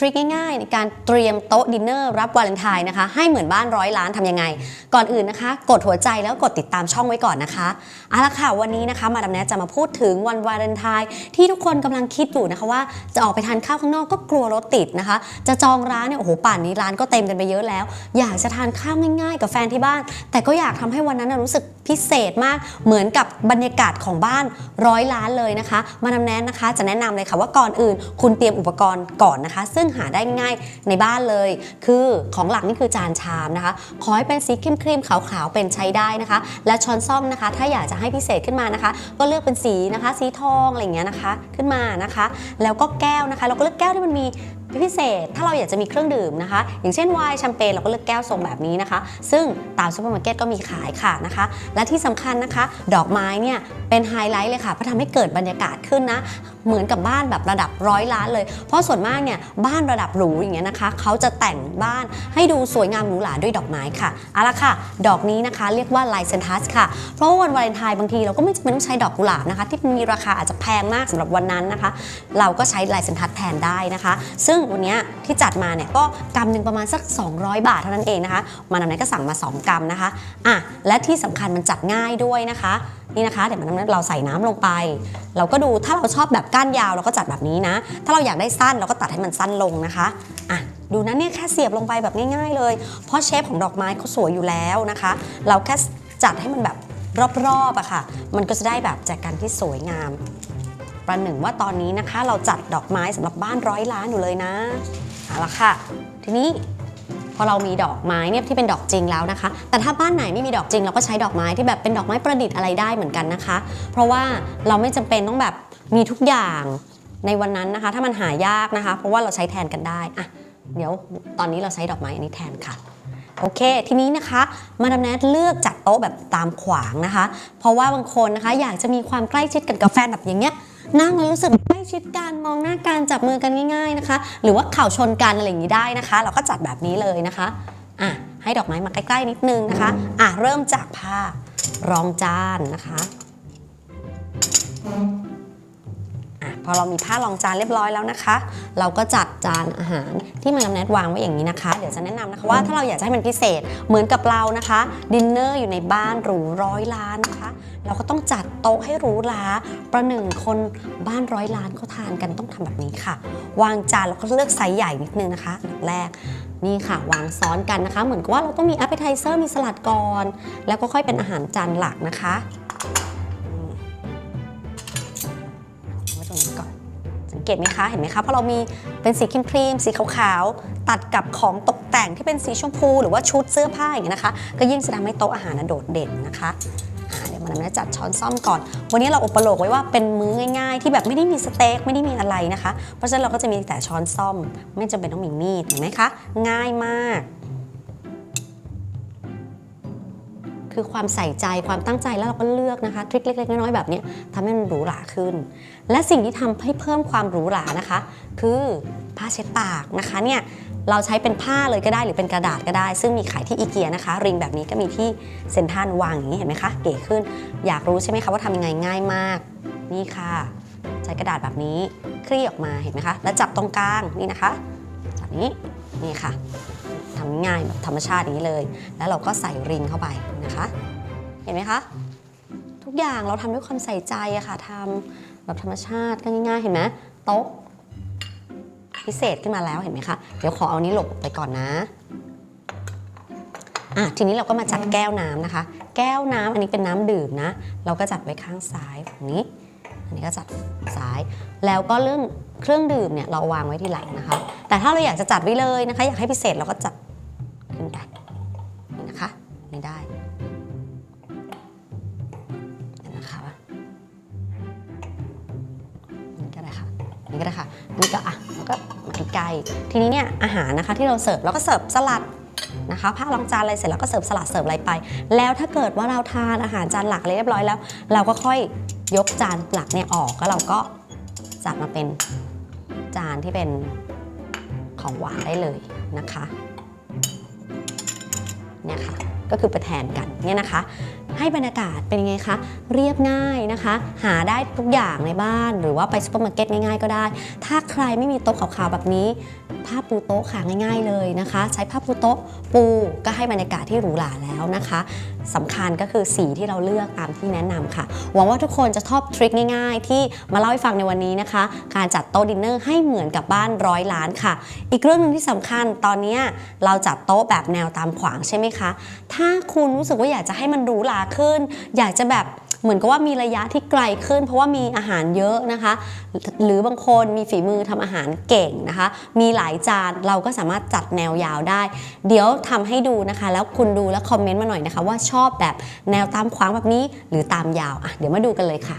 ทริคง่ายๆ ในการเตรียมโต๊ะดินเนอร์รับวาเลนไทน์นะคะ ให้เหมือนบ้านร้อยล้านทำยังไง ก่อนอื่นนะคะ กดหัวใจแล้วกดติดตามช่องไว้ก่อนนะคะเอาละค่ะวันนี้นะคะ มาดามแนทจะมาพูดถึงวันวาเลนไทน์ที่ทุกคนกำลังคิดอยู่นะคะว่าจะออกไปทานข้าวข้างนอกก็กลัวรถติดนะคะ จะจองร้านเนี่ยโอ้โหป่านนี้ร้านก็เต็มกันไปเยอะแล้ว อยากจะทานข้าวง่าย ๆ กับแฟนที่บ้าน แต่ก็อยากทำให้วันนั้นรู้สึกพิเศษมากเหมือนกับบรรยากาศของบ้านร้อยล้านเลยนะคะ มาดามแนทนะคะ จะแนะนำเลยค่ะว่าก่อนอื่น คุณเตรียมอุปกรณ์ก่อนนะคะ ซึ่งหาได้ง่ายในบ้านเลย คือของหลักนี่คือจานชามนะคะ ขอให้เป็นสีครีมๆขาวๆเป็นใช้ได้นะคะ และช้อนซ่อมนะคะ ถ้าอยากจะให้พิเศษขึ้นมานะคะ ก็เลือกเป็นสีนะคะ สีทองอะไรเงี้ยนะคะขึ้นมานะคะ แล้วก็แก้วนะคะ เราก็เลือกแก้วที่มันมีพิเศษ ถ้าเราอยากจะมีเครื่องดื่มนะคะ อย่างเช่นไวน์แชมเปญเราก็เลือกแก้วทรงแบบนี้นะคะ ซึ่งตามซูเปอร์มาร์เก็ตก็มีขายค่ะนะคะ และที่สำคัญนะคะ ดอกไม้เนี่ย เป็นไฮไลท์เลยค่ะเพราะทำให้เกิดบรรยากาศขึ้นนะ เหมือนกับบ้านแบบระดับร้อยล้านเลย เพราะส่วนมากเนี่ยบ้านระดับหรูอย่างเงี้ยนะคะ เขาจะแต่งบ้านให้ดูสวยงามหรูหราด้วยดอกไม้ค่ะเอาละค่ะ ดอกนี้นะคะ เรียกว่าไลเซนทัสค่ะ เพราะว่าวันวาเลนไทน์บางทีเราก็ไม่จำเป็นต้องใช้ดอกกุหลาบนะคะ ที่มีราคาอาจจะแพงมากสำหรับวันนั้นนะคะ เราก็ใช้ไลเซนทัสแทนได้นะคะ ซึ่งวันนี้ที่จัดมาเนี่ยก็กำหนึ่งประมาณสัก 200 บาทเท่านั้นเองนะคะ มานำไหนก็สั่งมา 2กรัมนะคะอะและที่สำคัญมันจัดง่ายด้วยนะคะ นี่นะคะเดี๋ยวมันเราใส่น้ำลงไป เราก็ดูถ้าเราชอบแบบก้านยาวเราก็จัดแบบนี้นะ ถ้าเราอยากได้สั้นเราก็ตัดให้มันสั้นลงนะคะอะดูนะเนี่ยแค่เสียบลงไปแบบง่ายๆเลย เพราะเชฟของดอกไม้เขาสวยอยู่แล้วนะคะ เราแค่จัดให้มันแบบรอบๆอะค่ะ มันก็จะได้แบบแจกันที่สวยงาม ประหนึ่งว่าตอนนี้นะคะ เราจัดดอกไม้สำหรับบ้านร้อยล้านอยู่เลยนะเอาละค่ะ ทีนี้ อเรามีดอกไม้เนี่ยที่เป็นดอกจริงแล้วนะคะ แต่ถ้าบ้านไหนไม่มีดอกจริง เราก็ใช้ดอกไม้ที่แบบเป็นดอกไม้ประดิษฐ์อะไรได้เหมือนกันนะคะ เพราะว่าเราไม่จำเป็นต้องแบบมีทุกอย่างในวันนั้นนะคะ ถ้ามันหายากนะคะ เพราะว่าเราใช้แทนกันได้อะเดี๋ยวตอนนี้เราใช้ดอกไม้อันนี้แทนค่ะโอเค ทีนี้นะคะมาดามแนทเลือกจัดโต๊ะแบบตามขวางนะคะ เพราะว่าบางคนนะคะอยากจะมีความใกล้ชิดกันกับแฟนแบบอย่างเงี้ย นั่งแล้วรู้สึกใกล้ชิดกันมองหน้ากันจับมือกันง่ายๆนะคะ หรือว่าเข่าชนกันอะไรอย่างนี้ได้นะคะ เราก็จัดแบบนี้เลยนะคะอะให้ดอกไม้มาใกล้ๆนิดนึงนะคะอะเริ่มจากผ้ารองจานนะคะอะพอเรามีผ้ารองจานเรียบร้อยแล้วนะคะ เราก็จัดจานอาหารที่มันนำแนทวางไว้อย่างนี้นะคะ เดี๋ยวจะแนะนำนะคะว่าถ้าเราอยากจะให้มันพิเศษเหมือนกับเรานะคะดินเนอร์อยู่ในบ้านหรูร้อยล้านนะคะ เราก็ต้องจัดโต๊ะให้หรูหราประหนึ่งคนบ้านร้อยล้านเขาทานกันต้องทำแบบนี้ค่ะ วางจานเราก็เลือกไซส์ใหญ่นิดนึงนะคะแรกนี่ค่ะ วางซ้อนกันนะคะ เหมือนกับว่าเราต้องมี a p p e t i z e r มีสลัดก่อน แล้วก็ค่อยเป็นอาหารจานหลักนะคะมาตรงนี้ก่อน สังเกตไหมคะเห็นไหมคะเพราะเรามีเป็นสีครีมครีมสีขาวๆ ตัดกับของตกแต่งที่เป็นสีชมพู หรือว่าชุดเสื้อผ้าอย่างเงี้ยนะคะ ก็ยิ่งจะทำให้โต๊ะอาหารโดดเด่นนะคะ อ่าเดี๋ยวมันนะจัดช้อนซ่อมก่อน วันนี้เราอุปโลกไว้ว่าเป็นมื้อง่ายๆ ที่แบบไม่ได้มีสเต็กไม่ได้มีอะไรนะคะ เพราะฉะนั้นเราก็จะมีแต่ช้อนซ่อม ไม่จำเป็นต้องมีมีดเห็นไหมคะง่ายมาก คือความใส่ใจความตั้งใจแล้วเราก็เลือกนะคะทริคเล็กๆน้อยๆแบบนี้ทำให้มันหรูหราขึ้น และสิ่งที่ทำให้เพิ่มความหรูหรานะคะ คือผ้าเช็ดปากนะคะเนี่ยเราใช้เป็นผ้าเลยก็ได้หรือเป็นกระดาษก็ได้ ซึ่งมีขายที่อีเกียนะคะ ริงแบบนี้ก็มีที่เซ็นทรัลวางอย่างนี้เห็นไหมคะเก๋ขึ้น อยากรู้ใช่ไหมคะว่าทำยังไงง่ายมาก นี่ค่ะ ใช้กระดาษแบบนี้คลี่ออกมาเห็นไหมคะ แล้วจับตรงกลางนี่นะคะจับนี้นี่ค่ะ ทำง่ายแบบธรรมชาติอย่างนี้เลย แล้วเราก็ใส่ริงเข้าไปนะคะ เห็นไหมคะ ทุกอย่างเราทำด้วยความใส่ใจอะค่ะทำแบบธรรมชาติก็ง่ายๆ เห็นไหมโต๊ะพิเศษขึ้นมาแล้วเห็นไหมคะ เดี๋ยวขอเอานี้หลบไปก่อนนะอะทีนี้เราก็มาจัดแก้วน้ำนะคะ แก้วน้ำอันนี้เป็นน้ำดื่มนะ เราก็จัดไว้ข้างซ้ายแบบนี้ อันนี้ก็จัดซ้าย แล้วก็เรื่องเครื่องดื่มเนี่ยเราวางไว้ที่หลังนะคะ แต่ถ้าเราอยากจะจัดไว้เลยนะคะ อยากให้พิเศษเราก็จัด นี่ได้นะคะนี่ก็ได้ค่ะนี่ก็ได้ค่ะนี่ก็อะแล้วก็มาใกล้ๆทีนี้เนี่ยอาหารนะคะที่เราเสิร์ฟเราก็เสิร์ฟสลัดนะคะผ้ารองจานอะไรเสร็จแล้วก็เสิร์ฟสลัดเสิร์ฟอะไรไป แล้วถ้าเกิดว่าเราทานอาหารจานหลักเรียบร้อยแล้ว เราก็ค่อยยกจานหลักเนี่ยออกแล้วเราก็จัดมาเป็นจานที่เป็นของหวานได้เลยนะคะ เนี่ยค่ะก็คือไปแทนกันเนี่ยนะคะ ให้บรรยากาศเป็นยังไงคะเรียบง่ายนะคะ หาได้ทุกอย่างในบ้านหรือว่าไปซูเปอร์มาร์เก็ตง่ายๆ ก็ได้ ถ้าใครไม่มีโต๊ะขาวๆแบบนี้ ผ้าปูโต๊ะค่ะง่าย ๆเลยนะคะ ใช้ผ้าปูโต๊ะปูก็ให้บรรยากาศที่หรูหราแล้วนะคะสำคัญก็คือสีที่เราเลือกตามที่แนะนำค่ะ หวังว่าทุกคนจะชอบทริคง่าย ๆ ที่มาเล่าให้ฟังในวันนี้นะคะ การจัดโต๊ะดินเนอร์ให้เหมือนกับบ้านร้อยล้านค่ะ อีกเรื่องหนึ่งที่สำคัญตอนนี้เราจัดโต๊ะแบบแนวตามขวางใช่ไหมคะ ถ้าคุณรู้สึกว่าอยากจะให้มันหรูหราขึ้น อยากจะแบบ เหมือนกับว่ามีระยะที่ไกลขึ้น เพราะว่ามีอาหารเยอะนะคะ หรือบางคนมีฝีมือทำอาหารเก่งนะคะ มีหลายจานเราก็สามารถจัดแนวยาวได้ เดี๋ยวทำให้ดูนะคะ แล้วคุณดูแล้วคอมเมนต์มาหน่อยนะคะ ว่าชอบแบบแนวตามขวางแบบนี้หรือตามยาวอะเดี๋ยวมาดูกันเลยค่ะ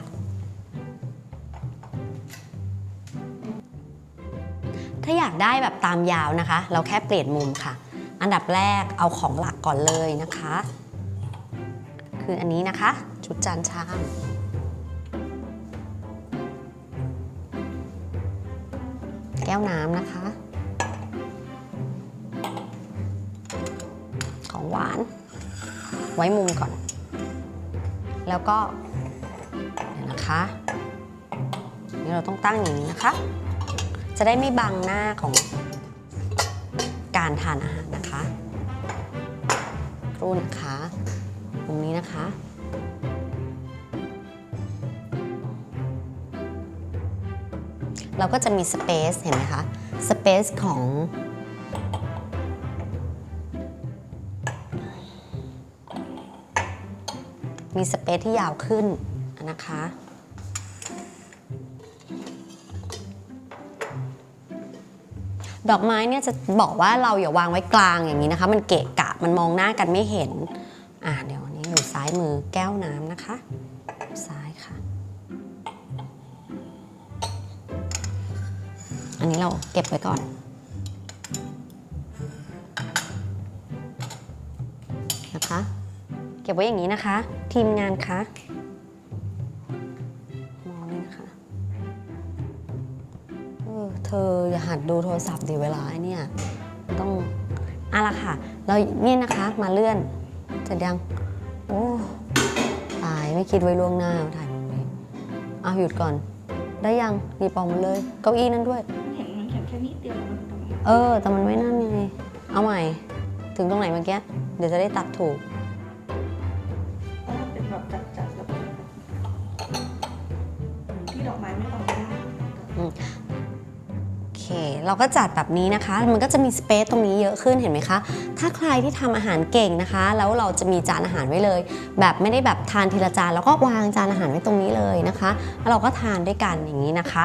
ถ้าอยากได้แบบตามยาวนะคะ เราแค่เปลี่ยนมุมค่ะ อันดับแรกเอาของหลักก่อนเลยนะคะ คืออันนี้นะคะ ชุดจานชามแก้วน้ำนะคะ ของหวาน ไว้มุมก่อน แล้วก็เดี๋ยวนะคะนี่เราต้องตั้งอย่างนี้นะคะ จะได้ไม่บังหน้าของการทานอาหารนะคะ ครู่นะคะตรงนี้นะคะ เราก็จะมีสเปซเห็นไหมคะสเปซของมีสเปซที่ยาวขึ้นนะคะ ดอกไม้เนี่ยจะบอกว่าเราอย่าวางไว้กลางอย่างนี้นะคะ มันเกะกะมันมองหน้ากันไม่เห็น อ่าเดี๋ยวอันนี้อยู่ซ้ายมือแก้วน้ำนะคะ อันนี้เราเก็บไว้ก่อน นะคะ เก็บไว้อย่างนี้นะคะ ทีมงานคะมองนี่นะคะเออเธออย่าหัดดูโทรศัพท์ดีเวลาเนี่ยต้องอะละค่ะ เราเนี่ยนะคะมาเลื่อนเสร็จยังโอ้ตายไม่คิดไว้ล่วงหน้าถ่ายมุมนี้เอาหยุดก่อน ได้ยังหยิบออกมาเลย เก้าอี้นั่นด้วย นมันแข็งแค่นิดเดียวมันตรงนี้เออ แต่มันไม่นั่นไง เอาใหม่ ถึงตรงไหนเมื่อกี้ เดี๋ยวจะได้ตัดถูก เพราะมันเป็นแบบจัดๆแล้วก็ที่ดอกไม้ไม่เอาไม่ได้โอเค เราก็จัดแบบนี้นะคะ มันก็จะมีสเปซตรงนี้เยอะขึ้นเห็นไหมคะ ถ้าใครที่ทำอาหารเก่งนะคะ แล้วเราจะมีจานอาหารไว้เลย แบบไม่ได้แบบทานทีละจานแล้วก็วางจานอาหารไว้ตรงนี้เลยนะคะ แล้วเราก็ทานด้วยกันอย่างนี้นะคะ